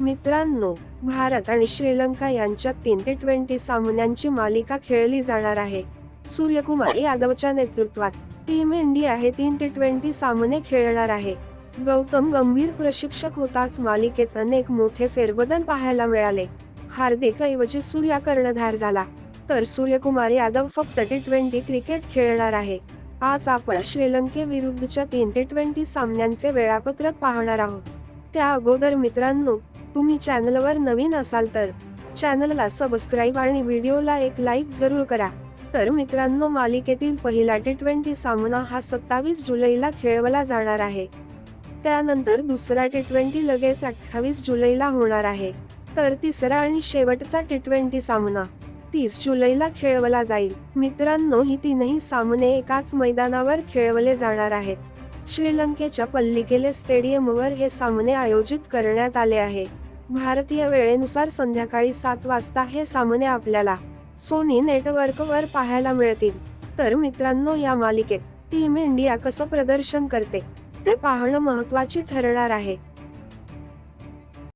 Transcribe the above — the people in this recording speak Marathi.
मित्रांनो भारत आणि श्रीलंका यांच्यात तीन टी ट्वेंटी सामन्यांची मालिका खेळली जाणार आहे. सूर्यकुमार यादवच्या नेतृत्वात टीम इंडिया हे तीन टी ट्वेंटी सामने खेळणार आहे. गौतम गंभीर प्रशिक्षक होताच मालिकेत अनेक मोठे फेरबदल पाहायला मिळाले. हार्दिक ऐवजी सूर्या कर्णधार झाला. तर सूर्यकुमार यादव फक्त टी ट्वेंटी क्रिकेट खेळणार आहे. आज आपण श्रीलंकेविरुद्धच्या तीन टी ट्वेंटी सामन्यांचे वेळापत्रक पाहणार आहोत. त्या अगोदर मित्रांनो तुम्ही चॅनलवर नवीन असाल तर चॅनलला सबस्क्राईब आणि व्हिडिओला एक लाईक जरूर करा. तर मित्रांनो मालिकेतील पहिला टी ट्वेंटी सामना हा सत्तावीस जुलैला खेळवला जाणार आहे. त्यानंतर दुसरा टी ट्वेंटी लगेच अठ्ठावीस जुलैला होणार आहे. तर तिसरा आणि शेवटचा टी ट्वेंटी सामना तीस जुलैला खेळवला जाईल. मित्रांनो ही तीनही सामने एकाच मैदानावर खेळवले जाणार आहेत. श्रीलंकेच्या पल्लिकेले स्टेडियमवर हे सामने आयोजित करण्यात आले आहे. भारतीय वेळेनुसार संध्याकाळी सात वाजता हे सामने आपल्याला सोनी नेटवर्कवर पाहायला मिळतील. तर मित्रांनो या मालिकेत टीम इंडिया कसं प्रदर्शन करते ते पाहणं महत्वाची ठरणार आहे.